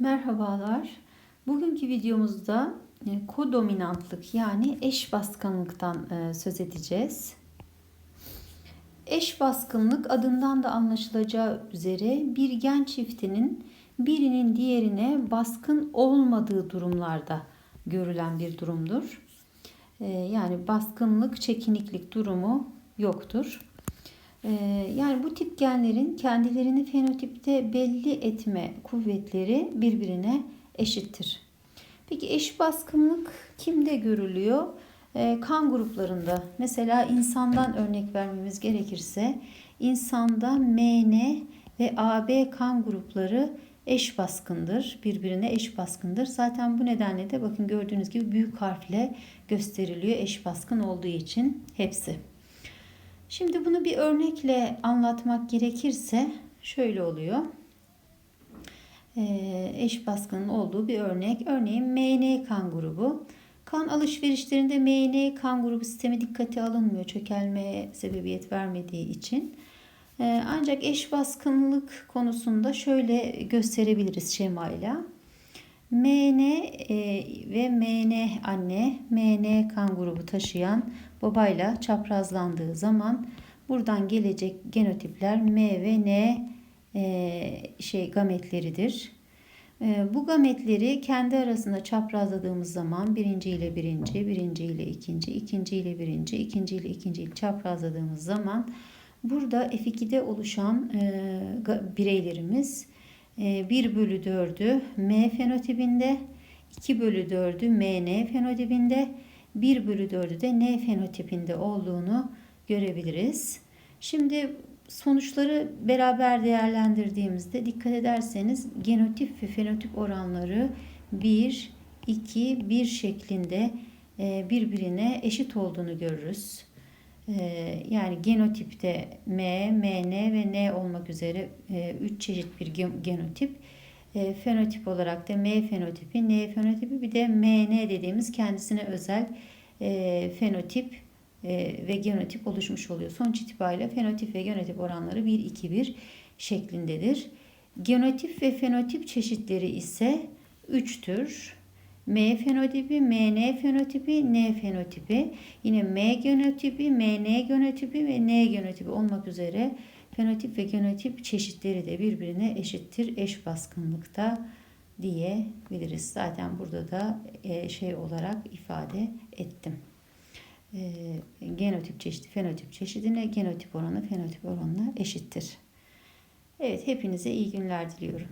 Merhabalar. Bugünkü videomuzda e, kodominantlık yani eş baskınlıktan e, söz edeceğiz. Eş baskınlık adından da anlaşılacağı üzere bir gen çiftinin birinin diğerine baskın olmadığı durumlarda görülen bir durumdur. E, yani baskınlık, çekiniklik durumu yoktur. Yani bu tip genlerin kendilerini fenotipte belli etme kuvvetleri birbirine eşittir. Peki eş baskınlık kimde görülüyor? Kan gruplarında. Mesela insandan örnek vermemiz gerekirse insanda MN ve AB kan grupları eş baskındır. Birbirine eş baskındır. Zaten bu nedenle de bakın gördüğünüz gibi büyük harfle gösteriliyor eş baskın olduğu için hepsi. Şimdi bunu bir örnekle anlatmak gerekirse şöyle oluyor. Ee, eş baskının olduğu bir örnek. Örneğin MN kan grubu. Kan alışverişlerinde MN kan grubu sistemi dikkate alınmıyor. Çökelmeye sebebiyet vermediği için. Ee, ancak eş baskınlık konusunda şöyle gösterebiliriz şemayla. MN e, ve MN anne, MN kan grubu taşıyan babayla çaprazlandığı zaman buradan gelecek genotipler M ve N e, şey gametleridir. E, bu gametleri kendi arasında çaprazladığımız zaman birinci ile birinci, birinci ile ikinci, ikinci ile birinci, ikinci ile ikinci ile çaprazladığımız zaman burada F2'de oluşan bireylerimiz 1 bölü 4'ü M fenotipinde, 2 bölü 4'ü MN fenotipinde, 1 bölü 4'ü de N fenotipinde olduğunu görebiliriz. Şimdi sonuçları beraber değerlendirdiğimizde dikkat ederseniz genotip ve fenotip oranları 1, 2, 1 şeklinde e, birbirine eşit olduğunu görürüz. E, yani genotipte M, MN ve N olmak üzere 3 e, çeşit bir genotip. E, fenotip olarak da M fenotipi, N fenotipi bir de MN dediğimiz kendisine özel e, fenotip ve genotip oluşmuş oluyor. Sonuç itibariyle fenotip ve genotip oranları 1-2-1 şeklindedir. Genotip ve fenotip çeşitleri ise 3'tür. M fenotipi, MN fenotipi, N fenotipi. Yine M genotipi, MN genotipi ve N genotipi olmak üzere fenotip ve genotip çeşitleri de birbirine eşittir eş baskınlıkta diyebiliriz. Zaten burada da e, şey olarak ifade ettim. E, genotip çeşidi fenotip çeşidine genotip oranı fenotip oranına eşittir. Evet hepinize iyi günler diliyorum.